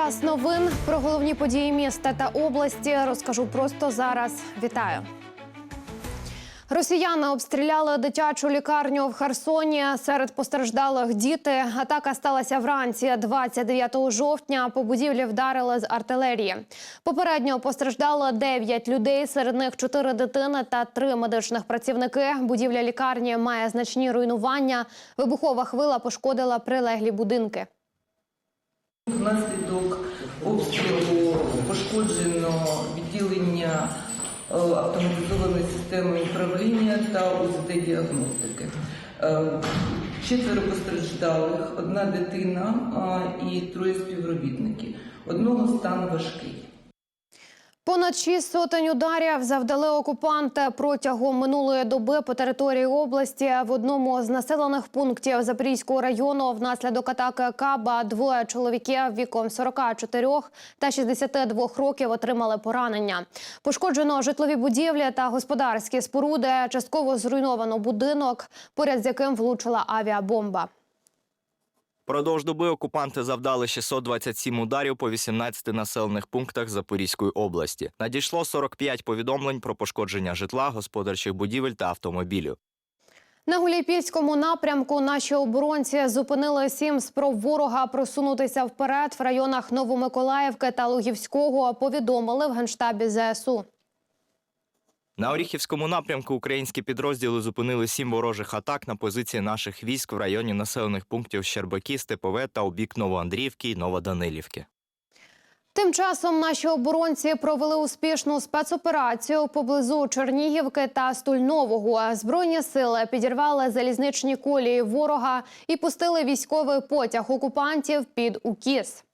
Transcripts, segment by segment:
Час новин про головні події міста та області розкажу просто зараз. Вітаю. Росіяни обстріляли дитячу лікарню в Херсоні. Серед постраждалих діти. Атака сталася вранці 29 жовтня. По будівлі вдарили з артилерії. Попередньо постраждало 9 людей. Серед них 4 дитини та 3 медичних працівники. Будівля лікарні має значні руйнування. Вибухова хвила пошкодила прилеглі будинки. Внаслідок обстрілу пошкоджено відділення е, автоматизованої системи управління та УЗД-діагностики. Е, Четверо постраждалих, одна дитина і троє співробітників. Одного стан важкий. Понад шість сотень ударів завдали окупанти протягом минулої доби по території області. В одному з населених пунктів Запорізького району внаслідок атаки Каба двоє чоловіків віком 44 та 62 років отримали поранення. Пошкоджено житлові будівлі та господарські споруди. Частково зруйновано будинок, поряд з яким влучила авіабомба. Продовж доби окупанти завдали 627 ударів по 18 населених пунктах Запорізької області. Надійшло 45 повідомлень про пошкодження житла, господарчих будівель та автомобілів. На Гуляйпільському напрямку наші оборонці зупинили сім спроб ворога просунутися вперед в районах Новомиколаївки та Лугівського. Повідомили в генштабі ЗСУ. На Оріхівському напрямку українські підрозділи зупинили сім ворожих атак на позиції наших військ в районі населених пунктів Щербаки, Степове та у бік Новоандріївки і Новоданилівки. Тим часом наші оборонці провели успішну спецоперацію поблизу Чернігівки та Стульнового. Збройні сили підірвали залізничні колії ворога і пустили військовий потяг окупантів під укіс.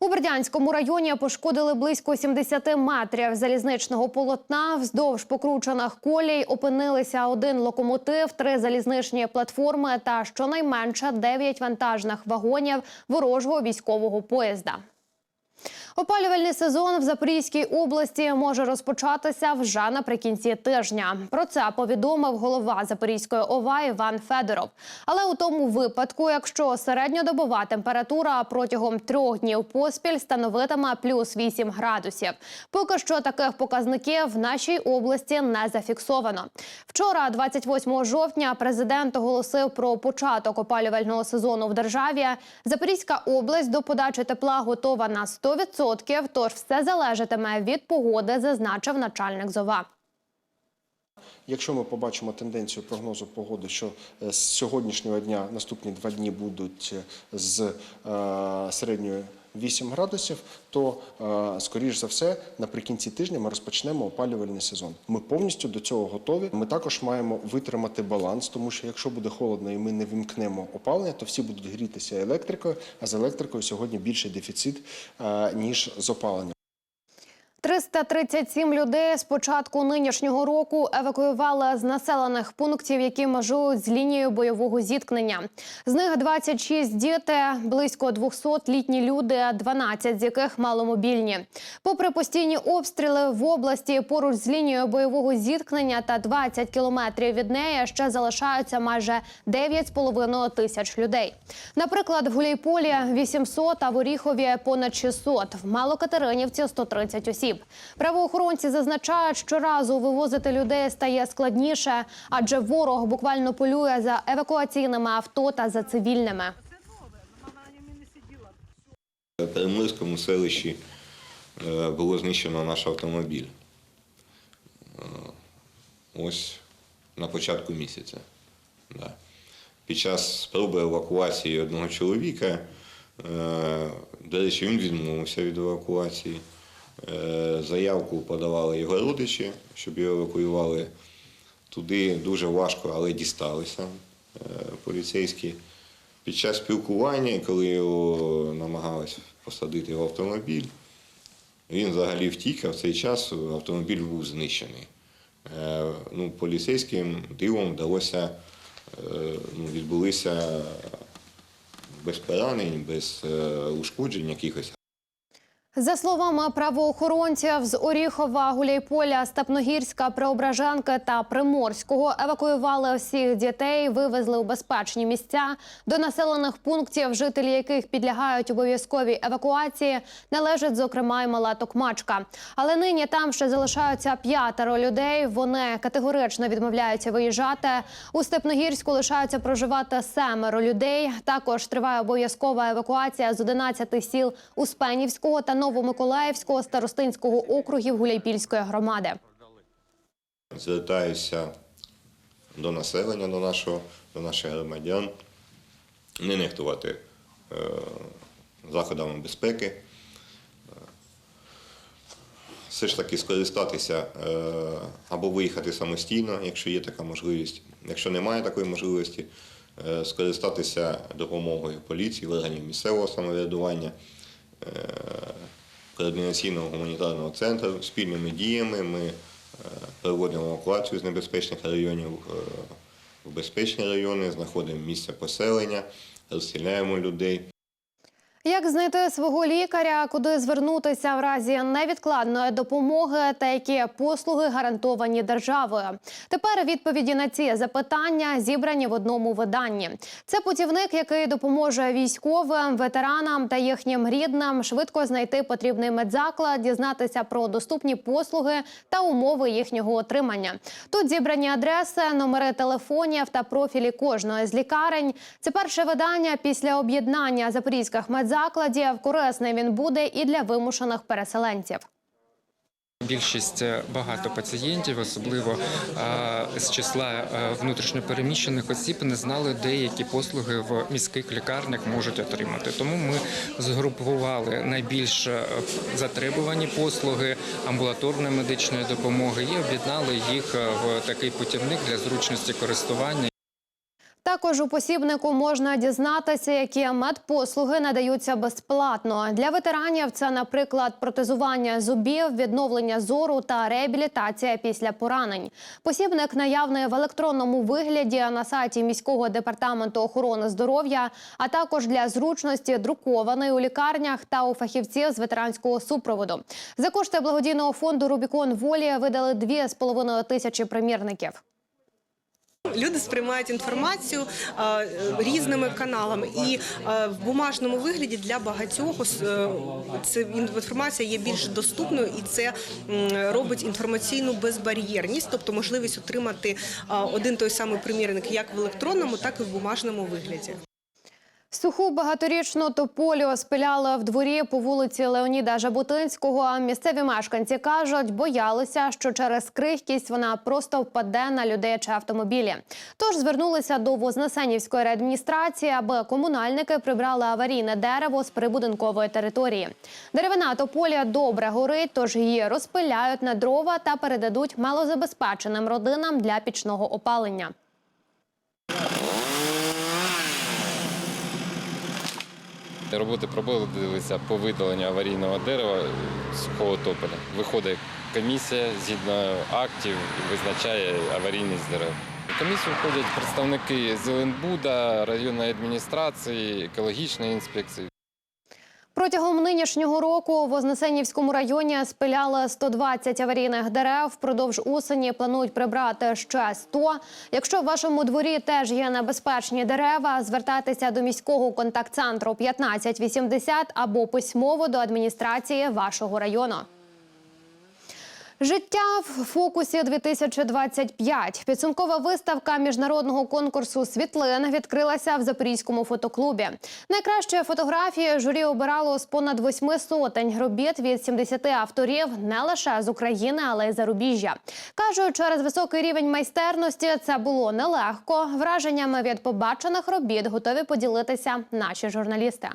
У Бердянському районі пошкодили близько 70 метрів залізничного полотна. Вздовж покручених колій опинилися один локомотив, три залізничні платформи та щонайменше 9 вантажних вагонів ворожого військового поїзда. Опалювальний сезон в Запорізькій області може розпочатися вже наприкінці тижня. Про це повідомив голова Запорізької ОВА Іван Федоров. Але у тому випадку, якщо середньодобова температура протягом трьох днів поспіль становитиме плюс 8 градусів. Поки що таких показників в нашій області не зафіксовано. Вчора, 28 жовтня, президент оголосив про початок опалювального сезону в державі. Запорізька область до подачі тепла готова на 100%, тож все залежатиме від погоди, зазначив начальник ЗОВА. Якщо ми побачимо тенденцію прогнозу погоди, що е, з сьогоднішнього дня наступні два дні будуть е, з е, середньою 8 градусів, то е, скоріш за все наприкінці тижня ми розпочнемо опалювальний сезон. Ми повністю до цього готові. Ми також маємо витримати баланс, тому що якщо буде холодно і ми не вимкнемо опалення, то всі будуть грітися електрикою. А з електрикою сьогодні більший дефіцит е, ніж з опаленням. 337 людей з початку нинішнього року евакуювали з населених пунктів, які межують з лінією бойового зіткнення. З них 26 діти, близько 200 літні люди, 12 з яких маломобільні. Попри постійні обстріли в області поруч з лінією бойового зіткнення та 20 кілометрів від неї ще залишаються майже 9,5 тисяч людей. Наприклад, в Гуляйполі 800, а в Оріхові понад 600, в Малокатеринівці 130 осіб. Правоохоронці зазначають, що разу вивозити людей стає складніше, адже ворог буквально полює за евакуаційними авто та за цивільними. В Перемирському селищі е, було знищено наш автомобіль. Е, Ось на початку місяця. Да. Під час спроби евакуації одного чоловіка, е, до речі, він відмовився від евакуації. Е, Заявку подавали його родичі, щоб його евакуювали. Туди дуже важко, але дісталися е, поліцейські. Під час спілкування, коли його намагалися посадити в автомобіль, він взагалі втік, а в цей час автомобіль був знищений. Е, Ну, поліцейським дивом вдалося, ну, відбулися без поранень, без ушкоджень якихось. За словами правоохоронців з Оріхова, Гуляйполя, Степногірська, Преображенки та Приморського евакуювали всіх дітей, вивезли у безпечні місця. До населених пунктів, жителі яких підлягають обов'язковій евакуації, належить зокрема й мала Токмачка. Але нині там ще залишаються п'ятеро людей. Вони категорично відмовляються виїжджати. У Степногірську лишаються проживати семеро людей. Також триває обов'язкова евакуація з 11 сіл Успенівського та Новомиколаївського старостинського округів Гуляйпільської громади. Звертаюся до населення, до нашого, до наших громадян, не нехтувати е, заходами безпеки, все ж таки скористатися е, або виїхати самостійно, якщо є така можливість. Якщо немає такої можливості, е, скористатися допомогою поліції, органів місцевого самоврядування, координаційного гуманітарного центру спільними діями ми е, проводимо евакуацію з небезпечних районів е, в безпечні райони, знаходимо місце поселення, розсіляємо людей. Як знайти свого лікаря, куди звернутися в разі невідкладної допомоги та які послуги гарантовані державою? Тепер відповіді на ці запитання зібрані в одному виданні. Це путівник, який допоможе військовим, ветеранам та їхнім рідним швидко знайти потрібний медзаклад, дізнатися про доступні послуги та умови їхнього отримання. Тут зібрані адреси, номери телефонів та профілі кожної з лікарень. Це перше видання після об'єднання запорізьких медзакладів. Корисний він буде і для вимушених переселенців. Більшість е, багато пацієнтів, особливо е, з числа е, внутрішньопереміщених осіб, не знали, де які послуги в міських лікарнях можуть отримати. Тому ми згрупували найбільш затребувані послуги амбулаторної медичної допомоги і об'єднали їх в такий путівник для зручності користування. Також у посібнику можна дізнатися, які медпослуги надаються безплатно. Для ветеранів це, наприклад, протезування зубів, відновлення зору та реабілітація після поранень. Посібник наявний в електронному вигляді на сайті міського департаменту охорони здоров'я, а також для зручності друкований у лікарнях та у фахівців з ветеранського супроводу. За кошти благодійного фонду Рубікон Волі видали 2,5 тисячі примірників. Люди сприймають інформацію е, різними каналами, і е, в бумажному вигляді для багатьох е, це інформація є більш доступною, і це робить інформаційну безбар'єрність, тобто можливість отримати е, один той самий примірник як в електронному, так і в бумажному вигляді. Суху багаторічну тополю спиляли в дворі по вулиці Леоніда Жаботинського. Місцеві мешканці кажуть, боялися, що через крихкість вона просто впаде на людей чи автомобілі. Тож звернулися до Вознесенівської реадміністрації, аби комунальники прибрали аварійне дерево з прибудинкової території. Деревина тополя добре горить, тож її розпиляють на дрова та передадуть малозабезпеченим родинам для пічного опалення. Роботи проводилися по видаленню аварійного дерева сухого тополя. Виходить комісія згідно актів і визначає аварійність дерев. В комісію входять представники Зеленбуда, районної адміністрації, екологічної інспекції. Протягом нинішнього року в Вознесенівському районі спиляли 120 аварійних дерев. Впродовж осені планують прибрати ще 100. Якщо в вашому дворі теж є небезпечні дерева, звертайтеся до міського контакт-центру 1580 або письмово до адміністрації вашого району. Життя в фокусі 2025. Підсумкова виставка міжнародного конкурсу світлин відкрилася в Запорізькому фотоклубі. Найкращі фотографії журі обирало з понад восьми сотень робіт від 70 авторів не лише з України, але й зарубіжжя. Кажуть, через високий рівень майстерності це було нелегко. Враженнями від побачених робіт готові поділитися наші журналісти.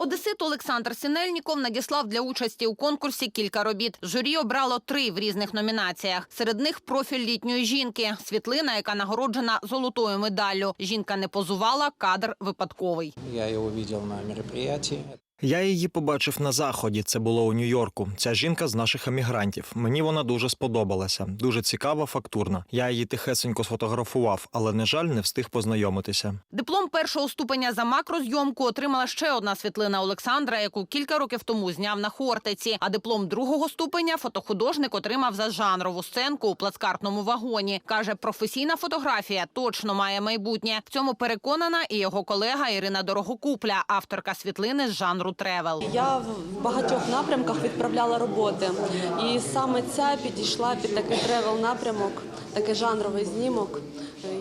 Одесит Олександр Сінельніков надіслав для участі у конкурсі кілька робіт. Журі обрало три в різних номінаціях. Серед них профіль літньої жінки, світлина, яка нагороджена золотою медаллю. Жінка не позувала, кадр випадковий. Я його бачив на мероприятии. Я її побачив на заході. Це було у Нью-Йорку. Ця жінка з наших емігрантів. Мені вона дуже сподобалася. Дуже цікава, фактурна. Я її тихесенько сфотографував, але на жаль, не встиг познайомитися. Диплом першого ступеня за макрозйомку отримала ще одна світлина Олександра, яку кілька років тому зняв на Хортиці. А диплом другого ступеня фотохудожник отримав за жанрову сценку у плацкартному вагоні. Каже, професійна фотографія точно має майбутнє. В цьому переконана і його колега Ірина Дорогокупля, авторка світлини з жанру тревел. Я в багатьох напрямках відправляла роботи, і саме ця підійшла під такий тревел напрямок, такий жанровий знімок.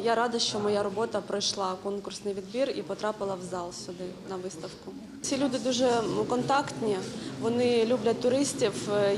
Я рада, що моя робота пройшла конкурсний відбір і потрапила в зал сюди на виставку. Ці люди дуже контактні, вони люблять туристів.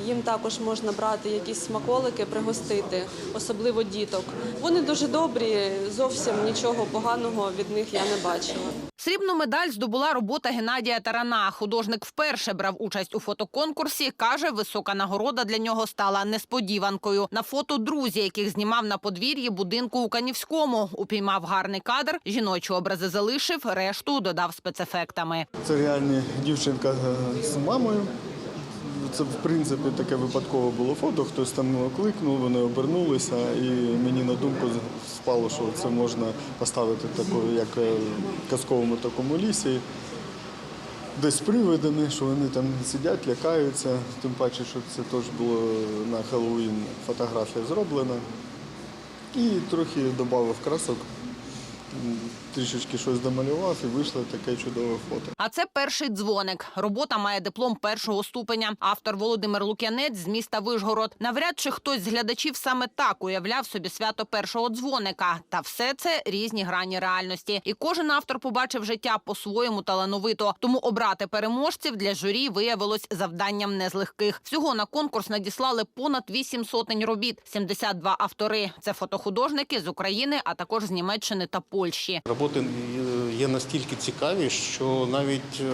Їм також можна брати якісь смаколики, пригостити, особливо діток. Вони дуже добрі, зовсім нічого поганого від них я не бачила. Срібну медаль здобула робота Геннадія Тарана. Художник вперше брав участь у фотоконкурсі. Каже, висока нагорода для нього стала несподіванкою. На фото друзі, яких знімав на подвір'ї будинку у Канівському. Упіймав гарний кадр, жіночі образи залишив, решту додав спецефектами. Це реальна дівчинка е, з мамою. Це, в принципі, таке випадкове було фото. Хтось там кликнув, вони обернулися, і мені на думку спало, що це можна поставити таку, як е, в казковому такому лісі. Десь з привидами, що вони там сидять, лякаються. Тим паче, що це теж було на Хеллоуін фотографія зроблена. І трохи додав красок, трішечки щось домалював і вийшло таке чудове фото. А це перший дзвоник. Робота має диплом першого ступеня. Автор Володимир Лук'янець з міста Вишгород. Навряд чи хтось з глядачів саме так уявляв собі свято першого дзвоника. Та все це різні грані реальності. І кожен автор побачив життя по-своєму талановито. Тому обрати переможців для журі виявилось завданням не з легких. Всього на конкурс надіслали понад вісім сотень робіт. 72 автори. Це фотохудожники з України, а також з Німеччини та Польщі. Роботи є настільки цікаві, що навіть е,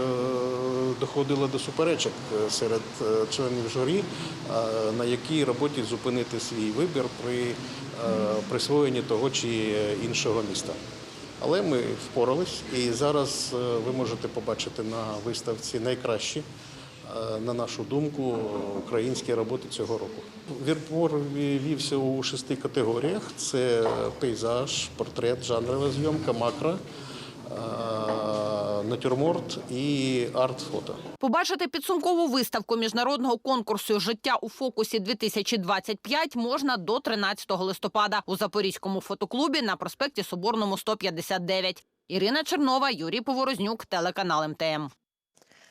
доходило до суперечок е, серед е, членів журі, на якій роботі зупинити свій вибір при присвоєнні того чи іншого міста. Але ми впорались, і зараз ви можете побачити на виставці найкращі, на нашу думку, українські роботи цього року. Відбор вівся у шести категоріях: це пейзаж, портрет, жанрова зйомка, макро, е, натюрморт і арт-фото. Побачити підсумкову виставку міжнародного конкурсу Життя у фокусі 2025 можна до 13 листопада у Запорізькому фотоклубі на проспекті Соборному 159. Ірина Чернова, Юрій Поворознюк, телеканал МТМ.